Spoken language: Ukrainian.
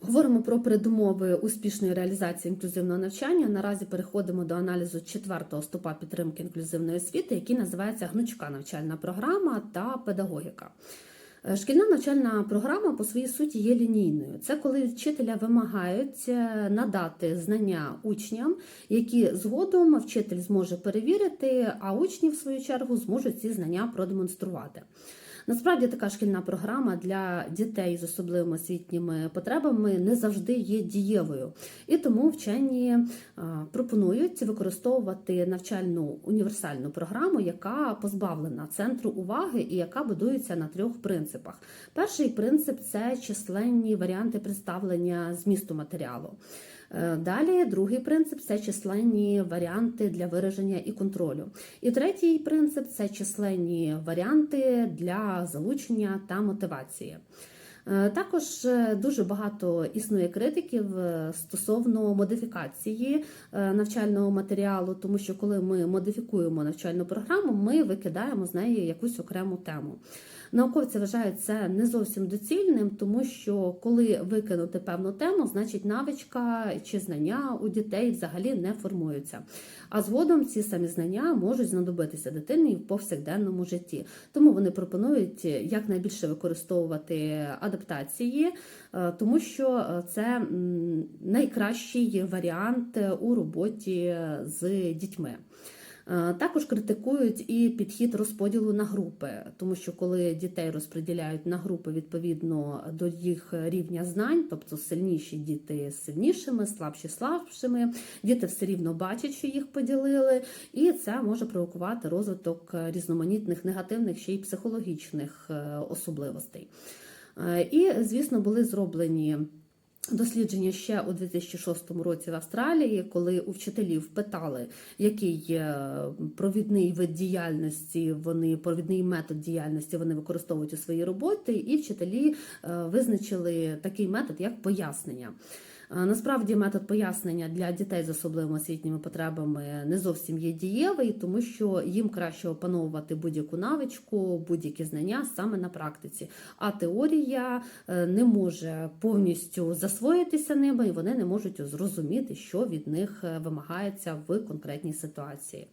Говоримо про передумови успішної реалізації інклюзивного навчання. Наразі переходимо до аналізу четвертого ступа підтримки інклюзивної освіти, який називається гнучка навчальна програма та педагогіка. Е, Шкільна навчальна програма по своїй суті є лінійною. Це коли вчителя вимагають е, надати знання учням, які згодом вчитель зможе перевірити, а учні, в свою чергу, зможуть ці знання продемонструвати. Насправді така шкільна програма для дітей з особливими освітніми потребами не завжди є дієвою, і тому вчені пропонують використовувати навчальну універсальну програму, яка позбавлена центру уваги і яка будується на трьох принципах. Перший принцип це численні варіанти представлення змісту матеріалу. Е, Далі другий принцип це численні варіанти для вираження і контролю. І третій принцип це численні варіанти для залучення та мотивації. Е, Також е, дуже багато існує критиків е, стосовно модифікації навчального матеріалу, тому що коли ми модифікуємо навчальну програму, ми викидаємо з неї якусь окрему тему. Науковці вважають це не зовсім доцільним, тому що коли викинути певну тему, значить навичка чи знання у дітей взагалі не формуються. А згодом ці самі знання можуть знадобитися дитині в повсякденному житті. Тому вони пропонують якнайбільше використовувати адаптації, е, тому що е, це найкращий варіант у роботі з дітьми. Е, Також критикують і підхід розподілу на групи, тому що коли дітей розподіляють на групи відповідно до їх рівня знань, тобто сильніші діти з сильнішими, слабші слабшими, діти все рівно бачать, що їх поділили, і це може провокувати розвиток різноманітних негативних ще й психологічних е, особливостей. Е, І, звісно, були зроблені. Дослідження ще у 2006 році в Австралії, коли у вчителів питали, який провідний вид діяльності вони провідний метод діяльності вони використовують у своїй роботі, і вчителі е, визначили такий метод як пояснення. Е, Насправді метод пояснення для дітей з особливими освітніми потребами не зовсім є дієвий, тому що їм краще опановувати будь-яку навичку, будь-які знання саме на практиці. А теорія е, не може повністю засвоїтися ними, і вони не можуть зрозуміти, що від них е, вимагається в конкретній ситуації.